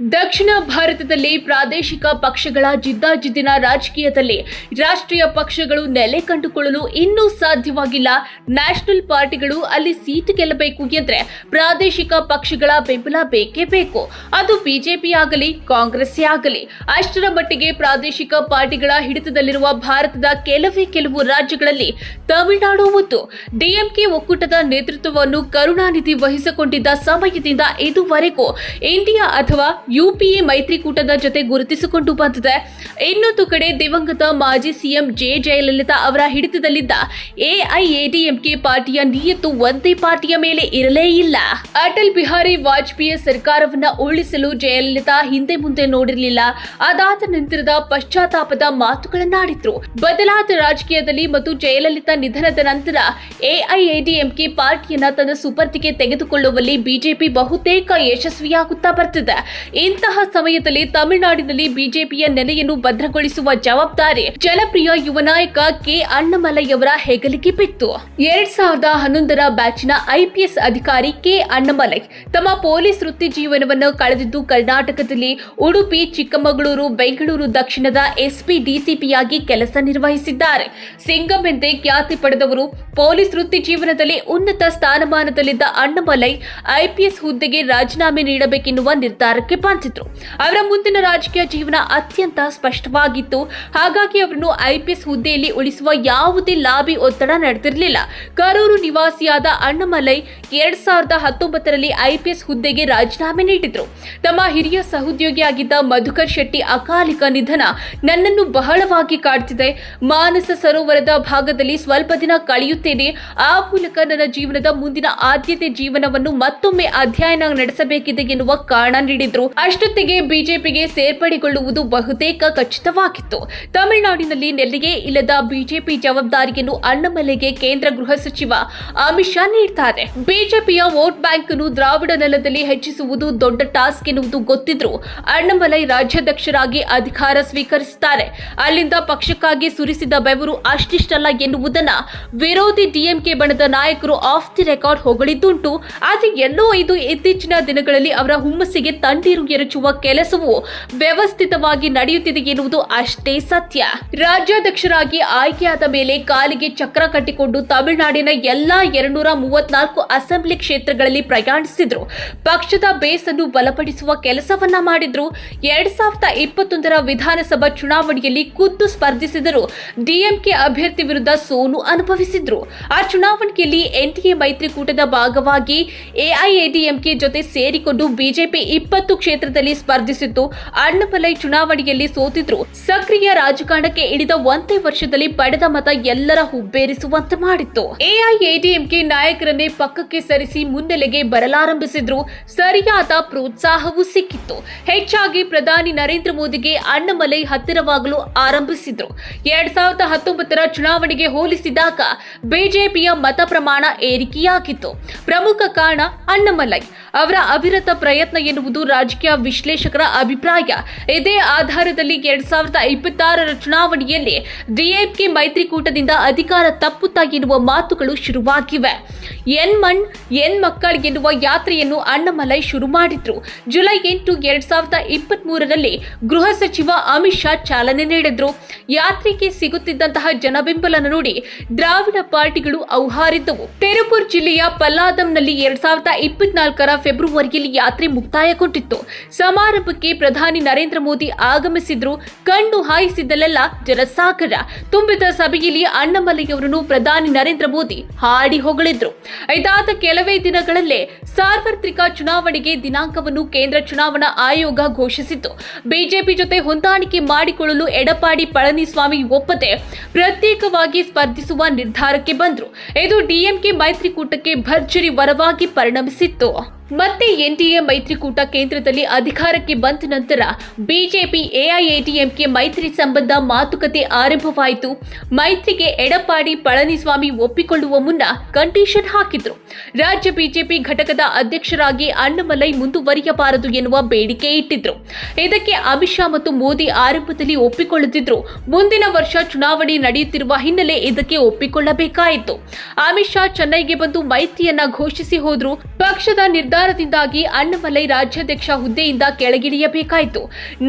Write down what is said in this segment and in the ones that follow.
ದಕ್ಷಿಣ ಭಾರತದಲ್ಲಿ ಪ್ರಾದೇಶಿಕ ಪಕ್ಷಗಳ ಜಿದ್ದಾಜಿದ್ದಿನ ರಾಜಕೀಯದಲ್ಲಿ ರಾಷ್ಟ್ರೀಯ ಪಕ್ಷಗಳು ನೆಲೆ ಕಂಡುಕೊಳ್ಳಲು ಇನ್ನೂ ಸಾಧ್ಯವಾಗಿಲ್ಲ. ನ್ಯಾಷನಲ್ ಪಾರ್ಟಿಗಳು ಅಲ್ಲಿ ಸೀಟು ಗೆಲ್ಲಬೇಕು ಎಂದರೆ ಪ್ರಾದೇಶಿಕ ಪಕ್ಷಗಳ ಬೆಂಬಲ ಬೇಕೇ ಬೇಕು. ಅದು ಬಿಜೆಪಿ ಆಗಲಿ ಕಾಂಗ್ರೆಸ್ ಆಗಲಿ. ಅಷ್ಟರ ಮಟ್ಟಿಗೆ ಪ್ರಾದೇಶಿಕ ಪಾರ್ಟಿಗಳ ಹಿಡಿತದಲ್ಲಿರುವ ಭಾರತದ ಕೆಲವೇ ಕೆಲವು ರಾಜ್ಯಗಳಲ್ಲಿ ತಮಿಳುನಾಡು ಮತ್ತು ಡಿಎಂಕೆ ಒಕ್ಕೂಟದ ನೇತೃತ್ವವನ್ನು ಕರುಣಾನಿಧಿ ವಹಿಸಿಕೊಂಡಿದ್ದ ಸಮಯದಿಂದ ಇದುವರೆಗೂ ಇಂಡಿಯಾ ಅಥವಾ ಯುಪಿಎ ಮೈತ್ರಿಕೂಟದ ಜೊತೆ ಗುರುತಿಸಿಕೊಂಡು ಬಂದಿದೆ. ಇನ್ನೊಂದು ಕಡೆ ದಿವಂಗತ ಮಾಜಿ ಸಿಎಂ ಜೆ ಜಯಲಲಿತಾ ಅವರ ಹಿಡಿತದಲ್ಲಿದ್ದ ಎಐಎಡಿಎಂಕೆ ಪಾರ್ಟಿಯ ನಿಯತ್ತು ಒಂದೇ ಪಾರ್ಟಿಯ ಮೇಲೆ ಇರಲೇ ಇಲ್ಲ. ಅಟಲ್ ಬಿಹಾರಿ ವಾಜಪೇಯಿ ಸರ್ಕಾರವನ್ನ ಉರುಳಿಸಲು ಜಯಲಲಿತಾ ಹಿಂದೆ ಮುಂದೆ ನೋಡಿರಲಿಲ್ಲ. ಅದಾದ ನಂತರದ ಪಶ್ಚಾತ್ತಾಪದ ಮಾತುಗಳನ್ನಾಡಿದ್ರು. ಬದಲಾದ ರಾಜಕೀಯದಲ್ಲಿ ಮತ್ತು ಜಯಲಲಿತಾ ನಿಧನದ ನಂತರ ಎಐಎಡಿಎಂಕೆ ಪಾರ್ಟಿಯನ್ನ ತನ್ನ ಸುಪರ್ತಿಗೆ ತೆಗೆದುಕೊಳ್ಳುವಲ್ಲಿ ಬಿಜೆಪಿ ಬಹುತೇಕ ಯಶಸ್ವಿಯಾಗುತ್ತಾ ಬರ್ತಿದೆ. ಇಂತಹ ಸಮಯದಲ್ಲಿ ತಮಿಳುನಾಡಿನಲ್ಲಿ ಬಿಜೆಪಿಯ ನೆಲೆಯನ್ನು ಭದ್ರಗೊಳಿಸುವ ಜವಾಬ್ದಾರಿ ಜನಪ್ರಿಯ ಯುವ ನಾಯಕ ಕೆ ಅಣ್ಣಮಲೈಯವರ ಹೆಗಲಿಗೆ ಬಿತ್ತು. ಎರಡ್ ಸಾವಿರದ ಹನ್ನೊಂದರ ಬ್ಯಾಚ್ನ ಐಪಿಎಸ್ ಅಧಿಕಾರಿ ಕೆ ಅಣ್ಣಮಲೈ ತಮ್ಮ ಪೊಲೀಸ್ ವೃತ್ತಿ ಜೀವನವನ್ನು ಕಳೆದಿದ್ದು ಕರ್ನಾಟಕದಲ್ಲಿ ಉಡುಪಿ, ಚಿಕ್ಕಮಗಳೂರು, ಬೆಂಗಳೂರು ದಕ್ಷಿಣದ ಎಸ್ಪಿ, ಡಿಸಿಪಿಯಾಗಿ ಕೆಲಸ ನಿರ್ವಹಿಸಿದ್ದಾರೆ. ಸಿಂಗಂ ಎಂದೇ ಖ್ಯಾತಿ ಪಡೆದವರು ಪೊಲೀಸ್ ವೃತ್ತಿ ಜೀವನದಲ್ಲಿ ಉನ್ನತ ಸ್ಥಾನಮಾನದಲ್ಲಿದ್ದ ಅಣ್ಣಮಲೈ ಐಪಿಎಸ್ ಹುದ್ದೆಗೆ ರಾಜೀನಾಮೆ ನೀಡಬೇಕೆನ್ನುವ ನಿರ್ಧಾರಕ್ಕೆ ಬಂದಿದ್ರು ಅವರ ಮುಂದಿನ ರಾಜಕೀಯ ಜೀವನ ಅತ್ಯಂತ ಸ್ಪಷ್ಟವಾಗಿತ್ತು. ಹಾಗಾಗಿ ಅವರನ್ನು ಐಪಿಎಸ್ ಹುದ್ದೆಯಲ್ಲಿ ಉಳಿಸುವ ಯಾವುದೇ ಲಾಬಿ ಒತ್ತಡ ನಡೆದಿರಲಿಲ್ಲ. ಕರೂರು ನಿವಾಸಿಯಾದ ಅಣ್ಣಮಲೈ ಎರಡ್ ಸಾವಿರದ ಹತ್ತೊಂಬತ್ತರಲ್ಲಿ ಐಪಿಎಸ್ ಹುದ್ದೆಗೆ ರಾಜೀನಾಮೆ ನೀಡಿದ್ರು. ತಮ್ಮ ಹಿರಿಯ ಸಹೋದ್ಯೋಗಿಯಾಗಿದ್ದ ಮಧುಕರ್ ಶೆಟ್ಟಿ ಅಕಾಲಿಕ ನಿಧನ ನನ್ನನ್ನು ಬಹಳವಾಗಿ ಕಾಡ್ತಿದೆ. ಮಾನಸ ಸರೋವರದ ಭಾಗದಲ್ಲಿ ಸ್ವಲ್ಪ ದಿನ ಕಳೆಯುತ್ತೇನೆ. ಆ ಮೂಲಕ ನನ್ನ ಜೀವನದ ಮುಂದಿನ ಆದ್ಯತೆ ಜೀವನವನ್ನು ಮತ್ತೊಮ್ಮೆ ಅಧ್ಯಯನ ನಡೆಸಬೇಕಿದೆ ಎನ್ನುವ ಕಾರಣ ನೀಡಿದ್ರು. ಅಷ್ಟೊತ್ತಿಗೆ ಬಿಜೆಪಿಗೆ ಸೇರ್ಪಡೆಗೊಳ್ಳುವುದು ಬಹುತೇಕ ಖಚಿತವಾಗಿತ್ತು. ತಮಿಳುನಾಡಿನಲ್ಲಿ ನೆಲ್ಲಿಗೆ ಇಲ್ಲದ ಬಿಜೆಪಿ ಜವಾಬ್ದಾರಿಯನ್ನು ಅಣ್ಣಮಲೆಗೆ ಕೇಂದ್ರ ಗೃಹ ಸಚಿವ ಅಮಿತ್ ಶಾ ನೀಡ್ತಾರೆ. ಬಿಜೆಪಿಯ ವೋಟ್ ಬ್ಯಾಂಕ್ ಅನ್ನು ದ್ರಾವಿಡ ನೆಲದಲ್ಲಿ ಹೆಚ್ಚಿಸುವುದು ದೊಡ್ಡ ಟಾಸ್ಕ್ ಎನ್ನುವುದು ಗೊತ್ತಿದ್ರು ಅಣ್ಣಮಲೈ ರಾಜ್ಯಾಧ್ಯಕ್ಷರಾಗಿ ಅಧಿಕಾರ ಸ್ವೀಕರಿಸುತ್ತಾರೆ. ಅಲ್ಲಿಂದ ಪಕ್ಷಕ್ಕಾಗಿ ಸುರಿಸಿದ ಬೆವರು ಅಷ್ಟಿಷ್ಟಲ್ಲ ಎನ್ನುವುದನ್ನ ವಿರೋಧಿ ಡಿಎಂಕೆ ಬಣದ ನಾಯಕರು ಆಫ್ ದಿ ರೆಕಾರ್ಡ್ ಹೊಗಳಿದ್ದುಂಟು. ಆದರೆ ಎಲ್ಲೋ ಇದು ಇತ್ತೀಚಿನ ದಿನಗಳಲ್ಲಿ ಅವರ ಹುಮ್ಮಸ್ಸಿಗೆ ತಣ್ಣೀರು ಎರಚುವ ಕೆಲಸವು ವ್ಯವಸ್ಥಿತವಾಗಿ ನಡೆಯುತ್ತಿದೆ ಎನ್ನುವುದು ಅಷ್ಟೇ ಸತ್ಯ. ರಾಜ್ಯಾಧ್ಯಕ್ಷರಾಗಿ ಆಯ್ಕೆಯಾದ ಮೇಲೆ ಕಾಲಿಗೆ ಚಕ್ರ ಕಟ್ಟಿಕೊಂಡು ತಮಿಳುನಾಡಿನ ಎಲ್ಲಾ ಎರಡ್ನೂರ ಮೂವತ್ನಾಲ್ಕು ಅಸೆಂಬ್ಲಿ ಕ್ಷೇತ್ರಗಳಲ್ಲಿ ಪ್ರಯಾಣಿಸಿದ್ರು. ಪಕ್ಷದ ಬೇಸ್ ಅನ್ನು ಬಲಪಡಿಸುವ ಕೆಲಸವನ್ನ ಮಾಡಿದ್ರು. ಎರಡ್ ಸಾವಿರದ ಇಪ್ಪತ್ತೊಂದರ ವಿಧಾನಸಭಾ ಚುನಾವಣೆಯಲ್ಲಿ ಖುದ್ದು ಸ್ಪರ್ಧಿಸಿದರು ಡಿಎಂಕೆ ಅಭ್ಯರ್ಥಿ ವಿರುದ್ಧ ಸೋಲು ಅನುಭವಿಸಿದ್ರು. ಆ ಚುನಾವಣೆಯಲ್ಲಿ ಎನ್ಡಿಎ ಮೈತ್ರಿಕೂಟದ ಭಾಗವಾಗಿ ಎಐಎಡಿಎಂಕೆ ಜೊತೆ ಸೇರಿಕೊಂಡು ಬಿಜೆಪಿ ಇಪ್ಪತ್ತು ಕ್ಷೇತ್ರದಲ್ಲಿ ಸ್ಪರ್ಧಿಸಿತ್ತು ಅಣ್ಣಮಲೈ ಚುನಾವಣೆಯಲ್ಲಿ ಸೋತಿದ್ರು. ಸಕ್ರಿಯ ರಾಜಕಾರಣಕ್ಕೆ ಇಳಿದ ಒಂದೇ ವರ್ಷದಲ್ಲಿ ಪಡೆದ ಮತ ಎಲ್ಲರ ಹುಬ್ಬೇರಿಸುವಂತೆ ಮಾಡಿತ್ತು. ಎಐಎಡಿಎಂಕೆ ನಾಯಕರನ್ನೇ ಪಕ್ಕಕ್ಕೆ ಸರಿಸಿ ಮುನ್ನೆಲೆಗೆ ಬರಲಾರಂಭಿಸಿದ್ರು. ಸರಿಯಾದ ಪ್ರೋತ್ಸಾಹವೂ ಸಿಕ್ಕಿತ್ತು. ಹೆಚ್ಚಾಗಿ ಪ್ರಧಾನಿ ನರೇಂದ್ರ ಮೋದಿಗೆ ಅಣ್ಣಮಲೈ ಹತ್ತಿರವಾಗಲು ಆರಂಭಿಸಿದ್ರು. ಎರಡ್ ಸಾವಿರದ ಹತ್ತೊಂಬತ್ತರ ಚುನಾವಣೆಗೆ ಹೋಲಿಸಿದಾಗ ಬಿಜೆಪಿಯ ಮತ ಪ್ರಮಾಣ ಏರಿಕೆಯಾಗಿತ್ತು. ಪ್ರಮುಖ ಕಾರಣ ಅಣ್ಣಮಲೈ ಅವರ ಅವಿರತ ಪ್ರಯತ್ನ ಎನ್ನುವುದು ರಾಜಕೀಯ ವಿಶ್ಲೇಷಕರ ಅಭಿಪ್ರಾಯ. ಇದೇ ಆಧಾರದಲ್ಲಿ ಎರಡ್ ಸಾವಿರದ ಇಪ್ಪತ್ತಾರರ ಚುನಾವಣೆಯಲ್ಲಿ ಡಿಎಂಕೆ ಮೈತ್ರಿಕೂಟದಿಂದ ಅಧಿಕಾರ ತಪ್ಪುತ್ತಾ ಎನ್ನುವ ಮಾತುಗಳು ಶುರುವಾಗಿವೆ. ಎನ್ ಮಣ್, ಎನ್ ಮಕ್ಕಳ್ ಎನ್ನುವ ಯಾತ್ರೆಯನ್ನು ಅಣ್ಣಮಲೈ ಶುರು ಮಾಡಿದ್ರು. ಜುಲೈ ಎಂಟು ಎರಡ್ ಸಾವಿರದ ಇಪ್ಪತ್ತ್ ಮೂರರಲ್ಲಿ ಗೃಹ ಸಚಿವ ಅಮಿತ್ ಶಾ ಚಾಲನೆ ನೀಡಿದ್ರು. ಯಾತ್ರೆಗೆ ಸಿಗುತ್ತಿದ್ದಂತಹ ಜನಬೆಂಬಲ ನೋಡಿ ದ್ರಾವಿಡ ಪಾರ್ಟಿಗಳು ಔಹಾರಿದ್ದವು ತಿರುಪುರ್ ಜಿಲ್ಲೆಯ ಪಲ್ಲಾದಂನಲ್ಲಿ ಎರಡ್ ಸಾವಿರದ ಇಪ್ಪತ್ನಾಲ್ಕರ ಫೆಬ್ರವರಿಯಲ್ಲಿ ಯಾತ್ರೆ ಮುಕ್ತಾಯಗೊಂಡಿತ್ತು. ಸಮಾರಂಭಕ್ಕೆ ಪ್ರಧಾನಿ ನರೇಂದ್ರ ಮೋದಿ ಆಗಮಿಸಿದ್ರು, ಕಣ್ಣು ಹಾಯಿಸಿದಲ್ಲೆಲ್ಲ ಜನಸಾಗರ ತುಂಬಿದ ಸಭೆಯಲ್ಲಿ ಅಣ್ಣಮಲೈಯವರನ್ನು ಪ್ರಧಾನಿ ನರೇಂದ್ರ ಮೋದಿ ಹಾಡಿ ಹೊಗಳಿದ್ರು. ಇದಾದ ಕೆಲವೇ ದಿನಗಳಲ್ಲೇ ಸಾರ್ವತ್ರಿಕ ಚುನಾವಣೆಗೆ ದಿನಾಂಕವನ್ನು ಕೇಂದ್ರ ಚುನಾವಣಾ ಆಯೋಗ ಘೋಷಿಸಿತ್ತು. ಬಿಜೆಪಿ ಜೊತೆ ಹೊಂದಾಣಿಕೆ ಮಾಡಿಕೊಳ್ಳಲು ಎಡಪಾಡಿ ಪಳನಿಸ್ವಾಮಿ ಒಪ್ಪದೆ ಪ್ರತ್ಯೇಕವಾಗಿ ಸ್ಪರ್ಧಿಸುವ ನಿರ್ಧಾರಕ್ಕೆ ಬಂದ್ರು. ಇದು ಡಿಎಂಕೆ ಮೈತ್ರಿಕೂಟಕ್ಕೆ ಭರ್ಜರಿ ವರವಾಗಿ ಪರಿಣಮಿಸಿತ್ತು. ಮತ್ತೆ ಎನ್ಡಿಎ ಮೈತ್ರಿಕೂಟ ಕೇಂದ್ರದಲ್ಲಿ ಅಧಿಕಾರಕ್ಕೆ ಬಂದ ನಂತರ ಬಿಜೆಪಿ ಎಐಎಡಿಎಂಕೆ ಮೈತ್ರಿ ಸಂಬಂಧ ಮಾತುಕತೆ ಆರಂಭವಾಯಿತು. ಮೈತ್ರಿಗೆ ಎಡಪಾಡಿ ಪಳನಿಸ್ವಾಮಿ ಒಪ್ಪಿಕೊಳ್ಳುವ ಮುನ್ನ ಕಂಡೀಷನ್ ಹಾಕಿದ್ರು. ರಾಜ್ಯ ಬಿಜೆಪಿ ಘಟಕದ ಅಧ್ಯಕ್ಷರಾಗಿ ಅಣ್ಣಮಲೈ ಮುಂದುವರಿಯಬಾರದು ಎನ್ನುವ ಬೇಡಿಕೆ ಇಟ್ಟಿದ್ರು. ಇದಕ್ಕೆ ಅಮಿತ್ ಶಾ ಮತ್ತು ಮೋದಿ ಆರಂಭದಲ್ಲಿ ಒಪ್ಪಿಕೊಳ್ಳುತ್ತಿದ್ರು ಮುಂದಿನ ವರ್ಷ ಚುನಾವಣೆ ನಡೆಯುತ್ತಿರುವ ಹಿನ್ನೆಲೆ ಇದಕ್ಕೆ ಒಪ್ಪಿಕೊಳ್ಳಬೇಕಾಯಿತು. ಅಮಿತ್ ಶಾ ಚೆನ್ನೈಗೆ ಬಂದು ಮೈತ್ರಿಯನ್ನ ಘೋಷಿಸಿ ಹೋದ್ರು. ಪಕ್ಷದ ನಿರ್ಧಾರ ನಿರ್ಧಾರದಿಂದಾಗಿ ಅಣ್ಣಮಲೈ ರಾಜ್ಯಾಧ್ಯಕ್ಷ ಹುದ್ದೆಯಿಂದ ಕೆಳಗಿಳಿಯಬೇಕಾಯಿತು.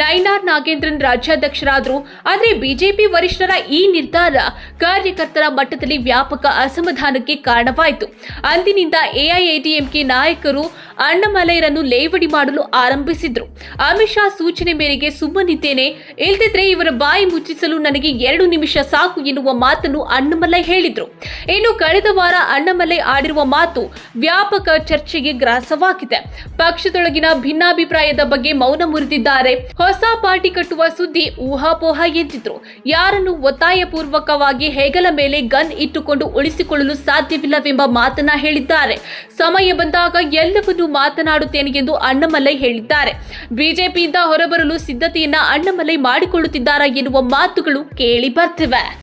ನೈನಾರ್ ನಾಗೇಂದ್ರನ್ ರಾಜ್ಯಾಧ್ಯಕ್ಷರಾದರು, ಆದರೆ ಬಿಜೆಪಿ ವರಿಷ್ಠರ ಈ ನಿರ್ಧಾರ ಕಾರ್ಯಕರ್ತರ ಮಟ್ಟದಲ್ಲಿ ವ್ಯಾಪಕ ಅಸಮಾಧಾನಕ್ಕೆ ಕಾರಣವಾಯಿತು. ಅಂದಿನಿಂದ ಎಐಎಡಿಎಂಕೆ ನಾಯಕರು ಅಣ್ಣಾಮಲೈರನ್ನು ಲೇವಡಿ ಮಾಡಲು ಆರಂಭಿಸಿದ್ರು. ಅಮಿತ್ ಶಾ ಸೂಚನೆ ಮೇರೆಗೆ ಸುಮ್ಮನಿದ್ದೇನೆ, ಇಲ್ದಿದ್ರೆ ಇವರ ಬಾಯಿ ಮುಚ್ಚಿಸಲು ನನಗೆ ಎರಡು ನಿಮಿಷ ಸಾಕು ಎನ್ನುವ ಮಾತನ್ನು ಅಣ್ಣಾಮಲೈ ಹೇಳಿದ್ರು. ಇನ್ನು ಕಳೆದ ವಾರ ಅಣ್ಣಾಮಲೈ ಆಡಿರುವ ಮಾತು ವ್ಯಾಪಕ ಚರ್ಚೆಗೆ ಗ್ರಾಸವಾಗಿದೆ. ಪಕ್ಷದೊಳಗಿನ ಭಿನ್ನಾಭಿಪ್ರಾಯದ ಬಗ್ಗೆ ಮೌನ ಮುರಿದಿದ್ದಾರೆ. ಹೊಸ ಪಾರ್ಟಿ ಕಟ್ಟುವ ಸುದ್ದಿ ಊಹಾಪೋಹ ಎಂದಿದ್ರು ಯಾರನ್ನು ಒತ್ತಾಯಪೂರ್ವಕವಾಗಿ ಹೆಗಲ ಮೇಲೆ ಗನ್ ಇಟ್ಟುಕೊಂಡು ಉಳಿಸಿಕೊಳ್ಳಲು ಸಾಧ್ಯವಿಲ್ಲವೆಂಬ ಮಾತನ್ನ ಹೇಳಿದ್ದಾರೆ. ಸಮಯ ಬಂದಾಗ ಎಲ್ಲವನ್ನೂ ಮಾತನಾಡುತ್ತೇನೆ ಎಂದು ಅಣ್ಣಾಮಲೈ ಹೇಳಿದ್ದಾರೆ. ಬಿಜೆಪಿಯಿಂದ ಹೊರಬರಲು ಸಿದ್ಧತೆಯನ್ನ ಅಣ್ಣಾಮಲೈ ಮಾಡಿಕೊಳ್ಳುತ್ತಿದ್ದಾರಾ ಎನ್ನುವ ಮಾತುಗಳು ಕೇಳಿ ಬರ್ತಿವೆ.